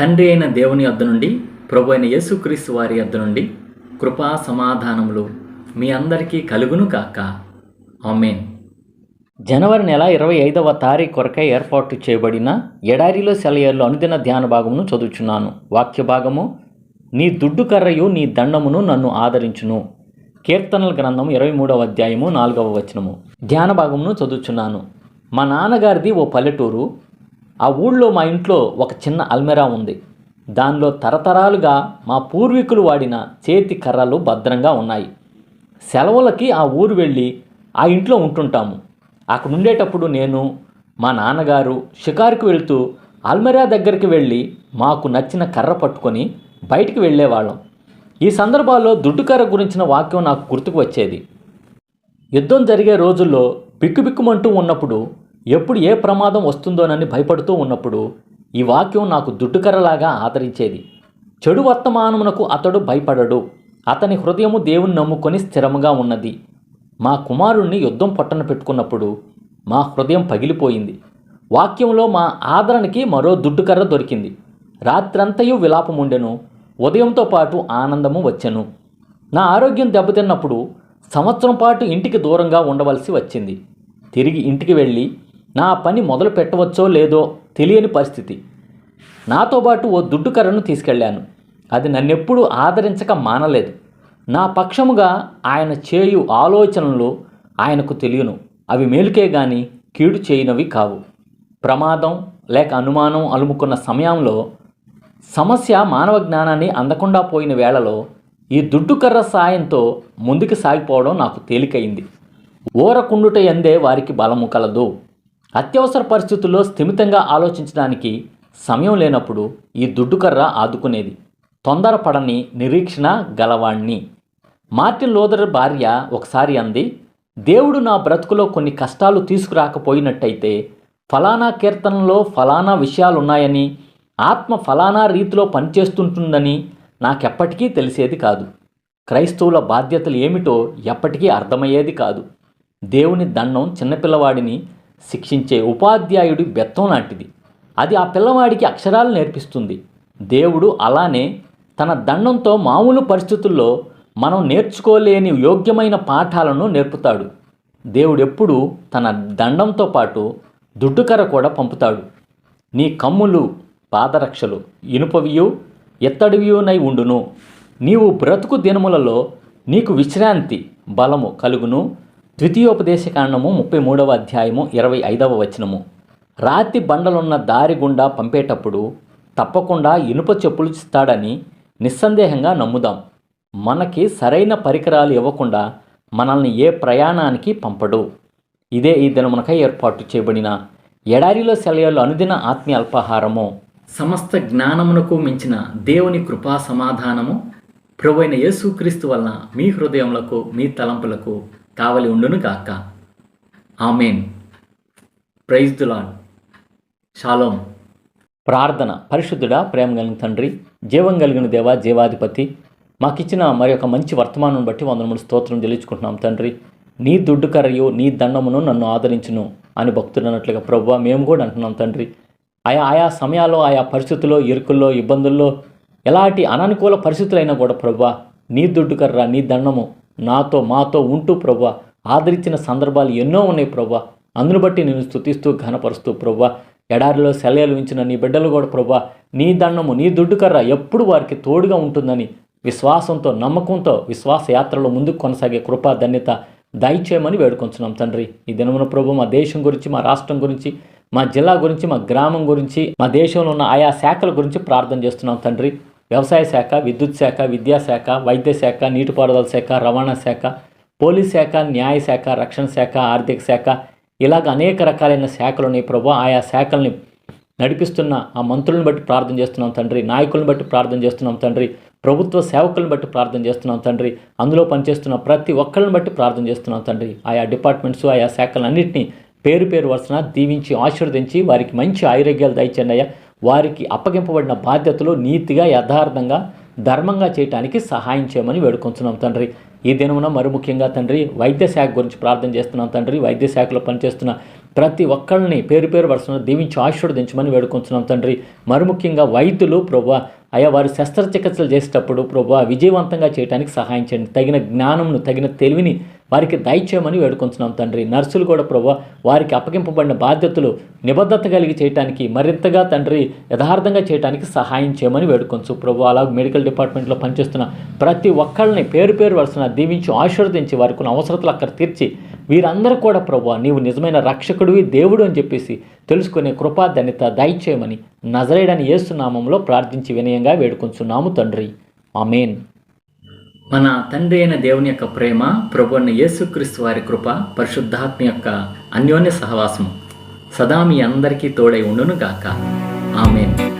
తండ్రి అయిన దేవుని వద్ద నుండి ప్రభు అయిన యేసుక్రీస్తు వారి వద్ద నుండి కృపా సమాధానములు మీ అందరికీ కలుగును కాక ఆమెన్. జనవరి నెల ఇరవై ఐదవ తారీఖు కొరకై ఏర్పాటు చేయబడిన ఎడారిలో సెలయర్లో అనుదిన ధ్యాన భాగమును చదువుచున్నాను. వాక్య భాగము నీ దుడ్డు కర్రయు నీ దండమును నన్ను ఆదరించును. కీర్తనల గ్రంథం ఇరవై మూడవ అధ్యాయము నాలుగవ వచనము. ధ్యాన భాగమును చదువుచున్నాను. మా నాన్నగారిది ఓ పల్లెటూరు. ఆ ఊళ్ళో మా ఇంట్లో ఒక చిన్న అల్మెరా ఉంది. దానిలో తరతరాలుగా మా పూర్వీకులు వాడిన చేతి కర్రలు భద్రంగా ఉన్నాయి. సెలవులకి ఆ ఊరు వెళ్ళి ఆ ఇంట్లో ఉంటుంటాము. అక్కడ ఉండేటప్పుడు నేను మా నాన్నగారు షికారుకు వెళ్తూ అల్మెరా దగ్గరికి వెళ్ళి మాకు నచ్చిన కర్ర పట్టుకొని బయటికి వెళ్ళేవాళ్ళం. ఈ సందర్భాల్లో దుడ్డు కర్ర గురించిన వాక్యం నాకు గుర్తుకు వచ్చేది. యుద్ధం జరిగే రోజుల్లో బిక్కుబిక్కుమంటూ ఉన్నప్పుడు ఎప్పుడు ఏ ప్రమాదం వస్తుందోనని భయపడుతూ ఉన్నప్పుడు ఈ వాక్యం నాకు దుడ్డుకరలాగా ఆదరించేది. చెడు వర్తమానమునకు అతడు భయపడడు. అతని హృదయము దేవుని నమ్ముకొని స్థిరముగా ఉన్నది. మా కుమారుణ్ణి యుద్ధం పొట్టన పెట్టుకున్నప్పుడు మా హృదయం పగిలిపోయింది. వాక్యంలో మా ఆదరణకి మరో దుడ్డుకర్ర దొరికింది. రాత్రంతయు విలాపం ఉండెను ఉదయంతో పాటు ఆనందము వచ్చెను. నా ఆరోగ్యం దెబ్బతిన్నప్పుడు సంవత్సరం పాటు ఇంటికి దూరంగా ఉండవలసి వచ్చింది. తిరిగి ఇంటికి వెళ్ళి నా పని మొదలు పెట్టవచ్చో లేదో తెలియని పరిస్థితి. నాతో పాటు ఓ దుడ్డు కర్రను తీసుకెళ్ళాను. అది నన్నెప్పుడు ఆదరించక మానలేదు. నా పక్షముగా ఆయన చేయు ఆలోచనలు ఆయనకు తెలియను. అవి మేలుకే గాని కీడు చేయనవి కావు. ప్రమాదం లేక అనుమానం అలుముకున్న సమయంలో సమస్య మానవ జ్ఞానాన్ని అందకుండా పోయిన వేళలో ఈ దుడ్డు కర్ర సాయంతో ముందుకు సాగిపోవడం నాకు తేలికైంది. ఊరకుండుట ఎందే వారికి బలము కలదు. అత్యవసర పరిస్థితుల్లో స్థిమితంగా ఆలోచించడానికి సమయం లేనప్పుడు ఈ దుడ్డుకర్ర ఆదుకునేది. తొందరపడని నిరీక్షణ గలవాణ్ణి. మార్టిన్ లోదర్ భార్య ఒకసారి అంది దేవుడు నా బ్రతుకులో కొన్ని కష్టాలు తీసుకురాకపోయినట్టయితే ఫలానా కీర్తనలో ఫలానా విషయాలున్నాయని ఆత్మ ఫలానా రీతిలో పనిచేస్తుంటుందని నాకెప్పటికీ తెలిసేది కాదు. క్రైస్తవుల బాధ్యతలు ఏమిటో ఎప్పటికీ అర్థమయ్యేది కాదు. దేవుని దండం చిన్నపిల్లవాడిని శిక్షించే ఉపాధ్యాయుడి బెత్తం లాంటిది. అది ఆ పిల్లవాడికి అక్షరాలు నేర్పిస్తుంది. దేవుడు అలానే తన దండంతో మామూలు పరిస్థితుల్లో మనం నేర్చుకోలేని యోగ్యమైన పాఠాలను నేర్పుతాడు. దేవుడెప్పుడు తన దండంతో పాటు దుడ్డుకర కూడా పంపుతాడు. నీ కమ్ములు పాదరక్షలు ఇనుపవియు ఎత్తడివియునై ఉండును. నీవు బ్రతుకు దినములలో నీకు విశ్రాంతి బలము కలుగును. ద్వితీయోపదేశకాండము ముప్పై మూడవ అధ్యాయము ఇరవై ఐదవ వచనము. రాతి బండలున్న దారి గుండా పంపేటప్పుడు తప్పకుండా ఇనుప చెప్పులు ఇస్తాడని నిస్సందేహంగా నమ్ముదాం. మనకి సరైన పరికరాలు ఇవ్వకుండా మనల్ని ఏ ప్రయాణానికి పంపడు. ఇదే ఈ దినమునకై ఏర్పాటు చేయబడిన ఎడారిలో సెలయలు అనుదిన ఆత్మీయ అల్పాహారము సమస్త జ్ఞానమునకు మించిన దేవుని కృపా సమాధానము. ప్రభు అయిన యేసుక్రీస్తు వలన మీ హృదయములకు మీ తలంపులకు కావలి ఉండును కాక ఆమెన్. Praise దులాన్ shalom. ప్రార్థన. పరిశుద్ధుడా ప్రేమ కలిగిన తండ్రి జీవం కలిగిన దేవా జీవాధిపతి మాకిచ్చిన మరి ఒక మంచి వర్తమానం బట్టి వందనములు స్తోత్రం చెల్లించుకుంటున్నాం తండ్రి. నీ దుడ్డు కర్రయు నీ దండమును నన్ను ఆదరించును అని భక్తుడు అన్నట్లుగా ప్రభు మేము కూడా అంటున్నాం తండ్రి. ఆయా ఆయా సమయాల్లో ఆయా పరిస్థితుల్లో ఇరుకుల్లో ఇబ్బందుల్లో ఎలాంటి అననుకూల పరిస్థితులైనా కూడా ప్రభు నీ దుడ్డు కర్ర నీ దండము నాతో మాతో ఉంటూ ప్రభు ఆదరించిన సందర్భాలు ఎన్నో ఉన్నాయి ప్రభు అందును బట్టి నేను స్థుతిస్తూ ఘనపరుస్తూ ప్రభు ఎడారిలో సెలయలు ఉంచిన నీ బిడ్డలు కూడా ప్రభా నీ దండము నీ దుడ్డు కర్ర ఎప్పుడు వారికి తోడుగా ఉంటుందని విశ్వాసంతో నమ్మకంతో విశ్వాస యాత్రలో ముందుకు కొనసాగే కృపా ధన్యత దయచేయమని వేడుకొంచున్నాం తండ్రి. ఈ దినమున ప్రభు మా దేశం గురించి మా రాష్ట్రం గురించి మా జిల్లా గురించి మా గ్రామం గురించి మా దేశంలో ఉన్న ఆయా శాఖల గురించి ప్రార్థన చేస్తున్నాం తండ్రి. వ్యవసాయ శాఖ విద్యుత్ శాఖ విద్యాశాఖ వైద్య శాఖ నీటిపారుదల శాఖ రవాణా శాఖ పోలీస్ శాఖ న్యాయశాఖ రక్షణ శాఖ ఆర్థిక శాఖ ఇలాగ అనేక రకాలైన శాఖలు ఉన్నాయి ప్రభు ఆయా శాఖల్ని నడిపిస్తున్న ఆ మంత్రులను బట్టి ప్రార్థన చేస్తున్నాం తండ్రి నాయకులను బట్టి ప్రార్థన చేస్తున్నాం తండ్రి ప్రభుత్వ సేవకులను బట్టి ప్రార్థన చేస్తున్నాం తండ్రి అందులో పనిచేస్తున్న ప్రతి ఒక్కరిని బట్టి ప్రార్థన చేస్తున్నాం తండ్రి. ఆయా డిపార్ట్మెంట్స్ ఆయా శాఖలన్నింటినీ పేరు పేరు వరుసన దీవించి ఆశీర్వదించి వారికి మంచి ఆరోగ్యాలు దయచండి అయ్యా. వారికి అప్పగింపబడిన బాధ్యతలు నీతిగా యథార్థంగా ధర్మంగా చేయటానికి సహాయం చేయమని వేడుకొంచున్నాం తండ్రి. ఈ దినమున మరి ముఖ్యంగా తండ్రి వైద్య శాఖ గురించి ప్రార్థన చేస్తున్నాం తండ్రి. వైద్య శాఖలో పనిచేస్తున్న ప్రతి ఒక్కరిని పేరు పేరు వరుసను దీవించి ఆశీర్వదించమని వేడుకొంచున్నాం తండ్రి. మరి ముఖ్యంగా వైద్యులు ప్రభు అయా వారు శస్త్రచికిత్సలు చేసేటప్పుడు ప్రభు విజయవంతంగా చేయడానికి సహాయం చేయండి. తగిన జ్ఞానంను తగిన తెలివిని వారికి దయచేయమని వేడుకుంటున్నాం తండ్రి. నర్సులు కూడా ప్రభు వారికి అప్పగింపబడిన బాధ్యతలు నిబద్ధత కలిగి చేయడానికి మరింతగా తండ్రి యథార్థంగా చేయడానికి సహాయం చేయమని వేడుకొంచు ప్రభు. అలాగే మెడికల్ డిపార్ట్మెంట్లో పనిచేస్తున్న ప్రతి ఒక్కళ్ళని పేరు పేరు వరుసన దీవించి ఆశీర్వదించి వారికి ఉన్న అవసరతలు అక్కడ తీర్చి వీరందరూ కూడా ప్రభు నీవు నిజమైన రక్షకుడివి దేవుడు అని చెప్పేసి తెలుసుకునే కృపా ధన్యత దయచేయమని నజరేడని ఏసునామంలో ప్రార్థించి వినయం వినయంగా వేడుకొంచున్నాము తండ్రి. ఆమెన్. మన తండ్రి అయిన దేవుని యొక్క ప్రేమ ప్రభు అయిన యేసుక్రీస్తు వారి కృప పరిశుద్ధాత్మ యొక్క అన్యోన్య సహవాసము సదా మీ అందరికీ తోడై ఉండును గాక ఆమెన్.